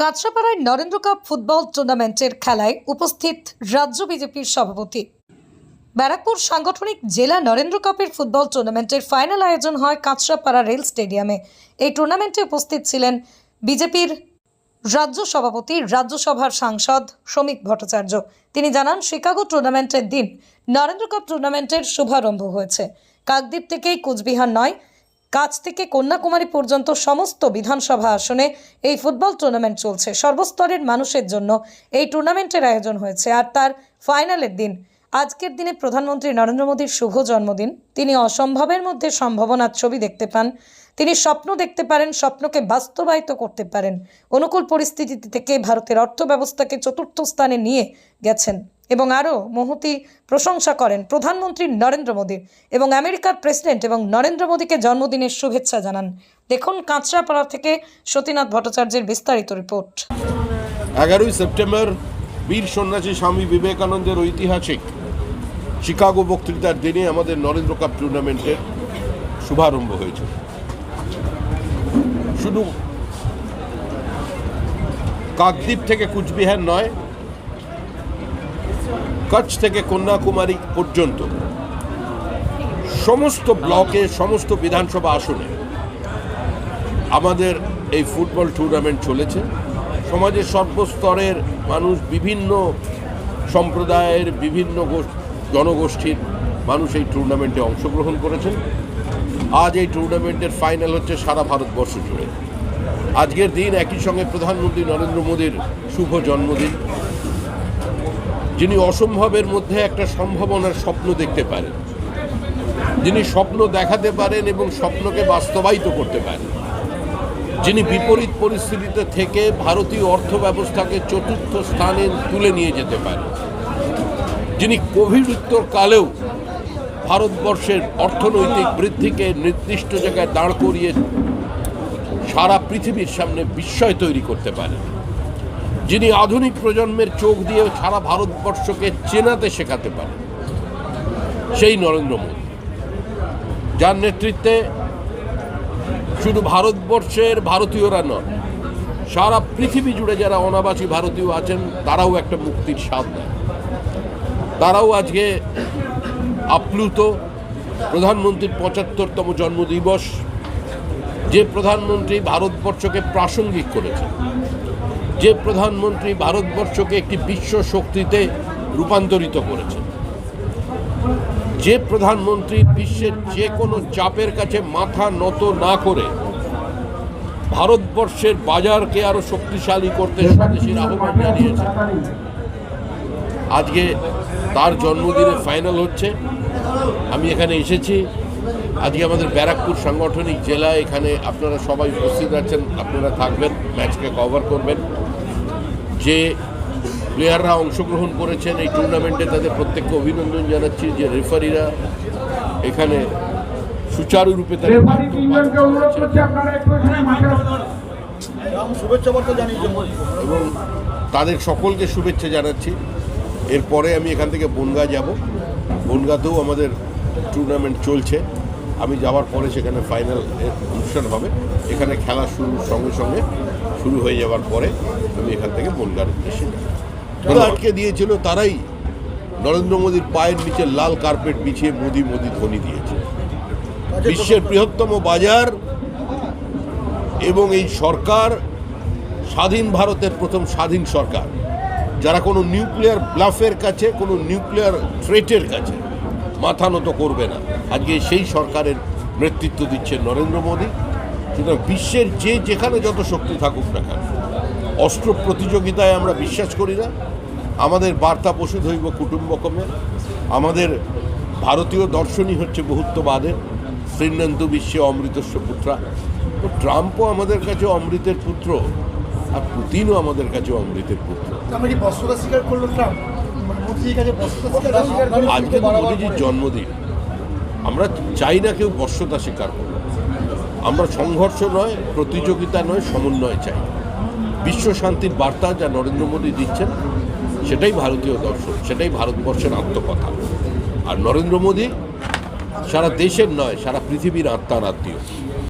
কাঁচরাপাড়ায় Narendra cup football টুর্নামেন্টের খেলায় উপস্থিত রাজ্য বিজেপির সভাপতি। ব্যারাকপুর সাংগঠনিক জেলা নরেন্দ্র কাপের ফুটবল টুর্নামেন্টের ফাইনাল আয়োজন হয় কাঁচরাপাড়া রেল স্টেডিয়ামে। এই টুর্নামেন্টে উপস্থিত ছিলেন বিজেপির রাজ্য সভাপতি, রাজ্যসভার সাংসদ শ্রমিক ভট্টাচার্য। তিনি জানান, শিকাগো টুর্নামেন্টের দিন নরেন্দ্র কাপ টুর্নামেন্টের শুভারম্ভ হয়েছে। কাকদ্বীপ থেকেই কোচবিহার নয় কাছ থেকে কন্যাকুমারী পর্যন্ত সমস্ত বিধানসভা আসনে এই ফুটবল টুর্নামেন্ট চলছে। সর্বস্তরের মানুষের জন্য এই টুর্নামেন্টের আয়োজন হয়েছে। আর তার ফাইনালের দিন, আজকের দিনে প্রধানমন্ত্রী নরেন্দ্র মোদীর শুভ জন্মদিন। তিনি অসম্ভবের মধ্যে সম্ভাবনার ছবি দেখতে পান। তিনি স্বপ্ন দেখতে পারেন, স্বপ্নকে বাস্তবায়িত করতে পারেন। অনুকূল পরিস্থিতি থেকে ভারতের অর্থব্যবস্থাকে চতুর্থ স্থানে নিয়ে গেছেন এবং আরও মহতি প্রশংসা করেন প্রধানমন্ত্রী নরেন্দ্র মোদীর এবং আমেরিকার প্রেসিডেন্ট এবং নরেন্দ্র মোদীকে জন্মদিনের শুভেচ্ছা জানান। দেখুন কাঁচরাপাড়া থেকে সতীনাথ ভট্টাচার্যের বিস্তারিত রিপোর্ট। এগারোই সেপ্টেম্বর বীর সন্ন্যাসী স্বামী বিবেকানন্দের ঐতিহাসিক শিকাগো বক্তৃতার দিনে আমাদের নরেন্দ্র কাপ টুর্নামেন্টের শুভারম্ভ হয়েছে। শুধু কাকদ্বীপ থেকে কুচবিহার নয় কচ্ছ থেকে কন্যাকুমারী পর্যন্ত সমস্ত ব্লকে, সমস্ত বিধানসভা আসনে আমাদের এই ফুটবল টুর্নামেন্ট চলেছে। সমাজের সর্বস্তরের মানুষ, বিভিন্ন সম্প্রদায়ের, বিভিন্ন গোষ্ঠ- জনগোষ্ঠীর মানুষ এই টুর্নামেন্টে অংশগ্রহণ করেছেন। আজ এই টুর্নামেন্টের ফাইনাল হচ্ছে সারা ভারতবর্ষ জুড়ে। আজকের দিন একই সঙ্গে প্রধানমন্ত্রী নরেন্দ্র মোদীর শুভ জন্মদিন। যিনি অসম্ভবের মধ্যে একটা সম্ভাবনার স্বপ্ন দেখতে পারেন। যিনি স্বপ্ন দেখাতে পারেন এবং স্বপ্নকে বাস্তবায়িত করতে পারেন। যিনি বিপরীত পরিস্থিতিতে থেকে ভারতীয় অর্থ ব্যবস্থাকে চতুর্থ স্থানে তুলে নিয়ে যেতে পারেন। যিনি কোভিড উত্তর কালেও ভারতবর্ষের অর্থনৈতিক বৃদ্ধিকে নির্দিষ্ট জায়গায় দাঁড় করিয়ে সারা পৃথিবীর সামনে বিস্ময় তৈরি করতে পারেন। যিনি আধুনিক প্রজন্মের চোখ দিয়ে সারা ভারতবর্ষকে চেনাতে শেখাতে পারেন, সেই নরেন্দ্র মোদী। যার নেতৃত্বে শুধু ভারতবর্ষের ভারতীয়রা নন, সারা পৃথিবী জুড়ে যারা অনাবাসী ভারতীয় আছেন, তারাও একটা মুক্তির স্বাদ নেয় তারাও আজকে আপ্লুত প্রধানমন্ত্রীর পঁচাত্তরতম জন্মদিবস, যে প্রধানমন্ত্রী ভারতবর্ষকে প্রাসঙ্গিক করেছেন। যে প্রধানমন্ত্রী ভারতবর্ষকে একটি বিশ্ব শক্তিতে রূপান্তরিত করেছেন। যে প্রধানমন্ত্রী বিশ্বের যে কোনো চাপের কাছে মাথা নত না করে ভারতবর্ষের বাজারকে আরও শক্তিশালী করতে স্বদেশীর আহ্বান জানিয়েছে। আজকে তার জন্মদিনে ফাইনাল হচ্ছে। আমি এখানে এসেছি। আজকে আমাদের ব্যারাকপুর সাংগঠনিক জেলা এখানে আপনারা সবাই উপস্থিত আছেন। আপনারা থাকবেন, ম্যাচকে কভার করবেন। যে প্লেয়াররা অংশগ্রহণ করেছেন এই টুর্নামেন্টে তাদের প্রত্যেককে অভিনন্দন জানাচ্ছি যে রেফারিরা এখানে সুচারুরূপে তাদের রেফারি দায়িত্ব তিনজনকে পালন অনুরোধ করেছেন। করছি আপনারা একটু এখানে মাঠে শুভেচ্ছা বার্তা জানিয়ে এবং তাদের সকলকে শুভেচ্ছা জানাচ্ছি। এরপরে আমি এখান থেকে বনগা যাব। বনগাতেও আমাদের টুর্নামেন্ট চলছে। আমি যাওয়ার পরে সেখানে ফাইনাল অনুষ্ঠান হবে। এখানে খেলা শুরুর সঙ্গে সঙ্গে শুরু হয়ে যাওয়ার পরে আমি এখান থেকে বনগার উদ্দেশ্যে আটকে দিয়েছিল তারাই নরেন্দ্র মোদীর পায়ের নিচে লাল কার্পেট বিছিয়ে মোদি মোদি ধ্বনি দিয়েছে। বিশ্বের বৃহত্তম বাজার এবং এই সরকার স্বাধীন ভারতের প্রথম স্বাধীন সরকার। যারা কোনো নিউক্লিয়ার ব্লাফের কাছে কোনো নিউক্লিয়ার থ্রেটের কাছে মাথা নত করবে না। আজকে সেই সরকারের নেতৃত্ব দিচ্ছে নরেন্দ্র মোদী। সুতরাং বিশ্বের যে যেখানে যত শক্তি থাকুক না কেন, অস্ত্র প্রতিযোগিতায় আমরা বিশ্বাস করি না। আমাদের বার্তা পশু দৈব কুটুম্বকমে আমাদের ভারতীয় দর্শনই হচ্ছে বহুত্ববাদের শ্রীনন্দু বিশ্বে অমৃতস্ব পুত্রা। তো ট্রাম্পও আমাদের কাছে অমৃতের পুত্র আর পুতিনও আমাদের কাছে অমৃতের পুত্র। স্বীকার করল ট্রাম্প? আজকে তো মোদীজির জন্মদিন। আমরা চাই না কেউ বর্ষতা স্বীকার করুন আমরা সংঘর্ষ নয়, প্রতিযোগিতা নয়, সমন্বয় চাই। বিশ্ব শান্তির বার্তা যা নরেন্দ্র মোদী দিচ্ছেন, সেটাই ভারতীয় দর্শন, সেটাই ভারতবর্ষের আত্মকথা। আর নরেন্দ্র মোদী সারা দেশের নয়, সারা পৃথিবীর আত্মার আত্মীয়।